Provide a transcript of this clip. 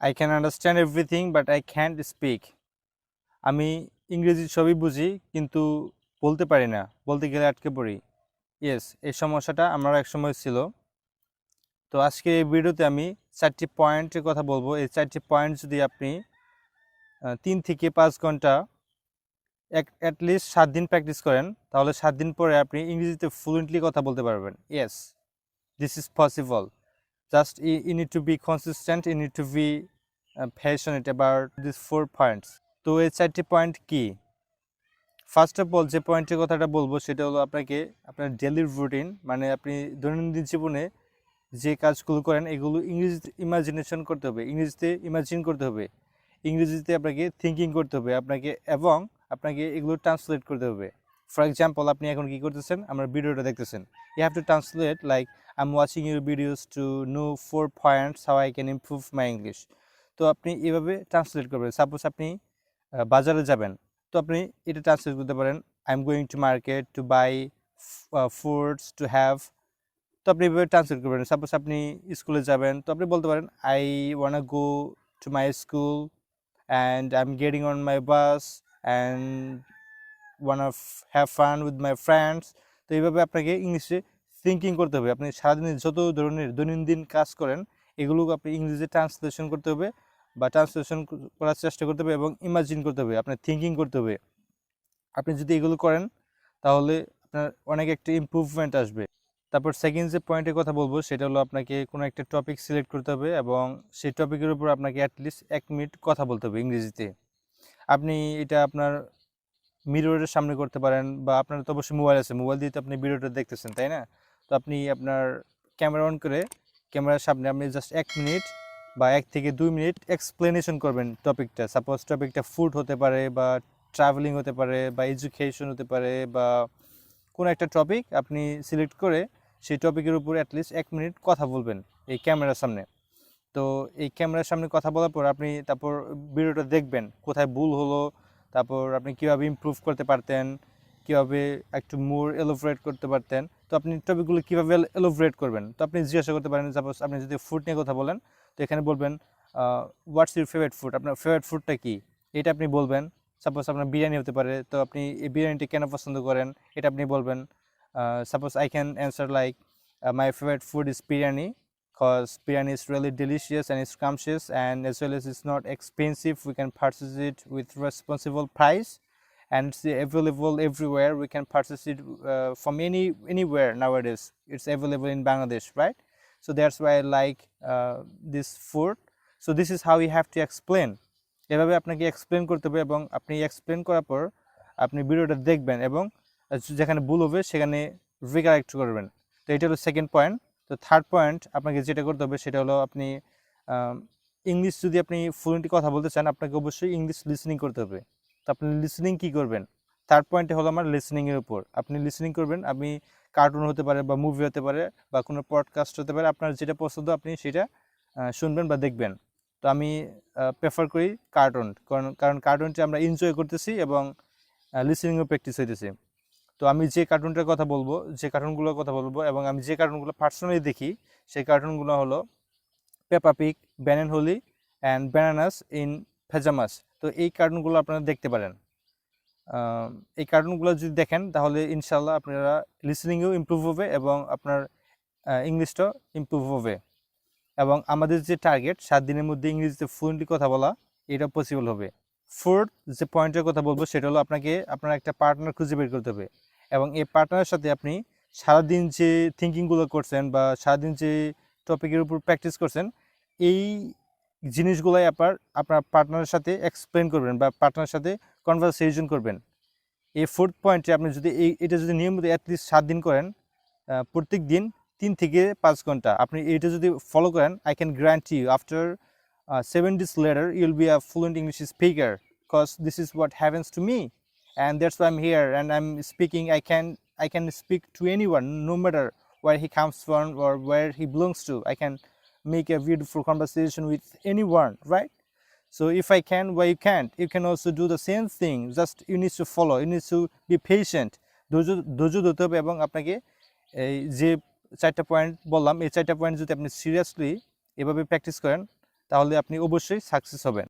I can understand everything but I can't speak আমি ইংরেজি সবই বুঝি, কিন্তু বলতে পারি না। বলতে গেলে আটকে পড়ি। ইয়েস এই সমস্যাটা আমার এক সময় ছিল। তো আজকে এই ভিডিওতে আমি চারটি পয়েন্টের কথা বলব। এই চারটি পয়েন্ট যদি আপনি তিন থেকে পাঁচ ঘণ্টা এক অ্যাটলিস্ট সাত দিন প্র্যাকটিস করেন, তাহলে সাত দিন পরে আপনি ইংরেজিতে ফ্লুয়েন্টলি কথা বলতে পারবেন। Yes this is possible just you need to be consistent you need to be uh, passionate about these four points. তো এই চারটি পয়েন্ট কি? ফার্স্ট অফ অল যে পয়েন্টের কথাটা বলব সেটা হলো আপনাকে আপনার ডেলি রুটিন মানে আপনি দৈনন্দিন জীবনে যে কাজগুলো করেন এগুলো ইংরেজিতে ইমাজিনেশন করতে হবে ইংরেজিতে ইমাজিন করতে হবে ইংরেজিতে আপনাকে থিঙ্কিং করতে হবে আপনাকে এবং আপনাকে এগুলো ট্রান্সলেট করতে হবে। ফর এক্সাম্পল আপনি এখন কি করতেছেন? আমার ভিডিওটা দেখতেছেন। You have to translate like am watching your videos to know four points how I can improve my English তো আপনি এভাবে ট্রান্সলেট করবেন। সাপোজ আপনি বাজারে যাবেন। তো আপনি এটা ট্রান্সলেট করতে পারেন। I am going to market to buy foods to have তো আপনি এভাবে ট্রান্সলেট করবেন। সাপোজ আপনি স্কুলে যাবেন। তো আপনি বলতে পারেন I wanna go to my school and I am getting on my bus and one of have fun with my friends তো এইভাবে আপনাকে ইংলিশে থিঙ্কিং করতে হবে। আপনি সারাদিনে যত ধরনের দৈনন্দিন কাজ করেন এগুলো আপনি ইংরেজিতে ট্রান্সলেশন করতে হবে বা ট্রান্সলেশন করার চেষ্টা করতে হবে এবং ইমাজিন করতে হবে। আপনার থিঙ্কিং করতে হবে। আপনি যদি এগুলো করেন, তাহলে আপনার অনেক একটা ইমপ্রুভমেন্ট আসবে। তারপর সেকেন্ড যে পয়েন্টের কথা বলব, সেটা হলো আপনাকে কোনো একটা টপিক সিলেক্ট করতে হবে এবং সেই টপিকের উপর আপনাকে অ্যাটলিস্ট এক মিনিট কথা বলতে হবে ইংরেজিতে। আপনি এটা আপনার মিররের সামনে করতে পারেন বা আপনার তো অবশ্যই মোবাইল আছে মোবাইল দিয়ে তো আপনি ভিডিওটা দেখতেছেন, তাই না? তো আপনি আপনার ক্যামেরা অন করে ক্যামেরার সামনে আপনি জাস্ট এক মিনিট বা এক থেকে দুই মিনিট এক্সপ্লেনেশন করবেন টপিকটা। সাপোজ টপিকটা ফুড হতে পারে বা ট্রাভেলিং হতে পারে বা এডুকেশন হতে পারে বা কোনো একটা টপিক আপনি সিলেক্ট করে সেই টপিকের উপর অ্যাটলিস্ট এক মিনিট কথা বলবেন এই ক্যামেরার সামনে। তো এই ক্যামেরার সামনে কথা বলার পর আপনি তারপর ভিডিওটা দেখবেন, কোথায় ভুল হলো, তারপর আপনি কীভাবে ইমপ্রুভ করতে পারতেন কীভাবে একটু মোর এলোভরেট করতে পারতেন? তো আপনি টপিকগুলো কীভাবে এলোভরেট করবেন? তো আপনি জিজ্ঞাসা করতে পারেন সাপোজ আপনি যদি ফুড নিয়ে কথা বলেন, তো এখানে বলবেন হোয়াটস ইউর ফেভারিট ফুড আপনার ফেভারিট ফুডটা কী? এটা আপনি বলবেন। সাপোজ আপনার বিরিয়ানি হতে পারে, তো আপনি এই বিরিয়ানিটা কেন পছন্দ করেন? এটা আপনি বলবেন suppose I can answer like my favourite food is biryani, cause biryani is really delicious and it's scrumptious and as well as it's not expensive, we can purchase it with responsible price and available everywhere. We can purchase it uh, from any anywhere nowadays. It's available in bangladesh right? So that's why i like uh, this food. So this is how you have to explain. এভাবে আপনাকে explain করতে হবে এবং আপনি explain করার পর আপনি ভিডিওটা দেখবেন এবং যেখানে ভুল হবে সেখানে রিকারেক্ট করবেন। তো এটা হলো সেকেন্ড পয়েন্ট তো থার্ড পয়েন্ট আপনাকে যেটা করতে হবে সেটা হলো আপনি ইংলিশ যদি আপনি ফ্লুয়েন্টলি কথা বলতে চান আপনাকে অবশ্যই ইংলিশ লিসনিং করতে হবে। তো আপনি লিসনিং কী করবেন? থার্ড পয়েন্টে হলো আমার লিসনিংয়ের উপর। আপনি লিসনিং করবেন, আপনি কার্টুন হতে পারে বা মুভি হতে পারে বা কোনো পডকাস্ট হতে পারে, আপনার যেটা পছন্দ আপনি সেটা শুনবেন বা দেখবেন। তো আমি প্রেফার করি কার্টুন কারণ কারণ কার্টুনটি আমরা এনজয় করতেছি এবং লিসনিংও প্র্যাকটিস হইতেছে। তো আমি যে কার্টুনটার কথা বলব, যে কার্টুনগুলোর কথা বলব এবং আমি যে কার্টুনগুলো পার্সোনালি দেখি, সেই কার্টুনগুলো হলো পেপা পিক ব্যানেন হোলি অ্যান্ড ব্যানানাস ইন ফেজামাস। তো এই কার্টুনগুলো আপনারা দেখতে পারেন। এই কার্টুনগুলো যদি দেখেন, তাহলে ইনশাল্লাহ আপনারা লিসনিংও ইমপ্রুভ হবে এবং আপনার ইংলিশটাও ইমপ্রুভ হবে। এবং আমাদের যে টার্গেট সাত দিনের মধ্যে ইংরেজিতে ফ্লুয়েন্টলি কথা বলা, এটা পসিবল হবে। ফোর্থ যে পয়েন্টের কথা বলব, সেটা হলো আপনাকে, আপনার একটা পার্টনার খুঁজে বের করতে হবে। এবং এই পার্টনারের সাথে আপনি সারাদিন যে থিঙ্কিংগুলো করছেন বা সারাদিন যে টপিকের উপর প্র্যাকটিস করছেন, এই জিনিসগুলোই আপনার আপনার পার্টনারের সাথে এক্সপ্লেন করবেন বা পার্টনারের সাথে কনভারসেশন করবেন। এই ফোর্থ পয়েন্টে আপনি যদি এই, এটা যদি নিয়মিত অ্যাটলিস্ট সাত দিন করেন প্রত্যেক দিন তিন থেকে পাঁচ ঘণ্টা আপনি এইটা যদি ফলো করেন I can guarantee you after seven days later you'll be a fluent English speaker because this is what happens to me and that's why i'm here and i'm speaking can can, i can speak to anyone, no matter where he comes from where where he belongs to, i can make a beautiful conversation with anyone right so if i can why you can't you can also do the same thing just you need to follow you need to be patient ধৈর্য ধরতে হবে এবং আপনাকে এই যে চারটা point বললাম এই চারটা পয়েন্ট যদি আপনি সিরিয়াসলি এভাবে প্র্যাকটিস করেন তাহলে আপনি অবশ্যই সাকসেস হবেন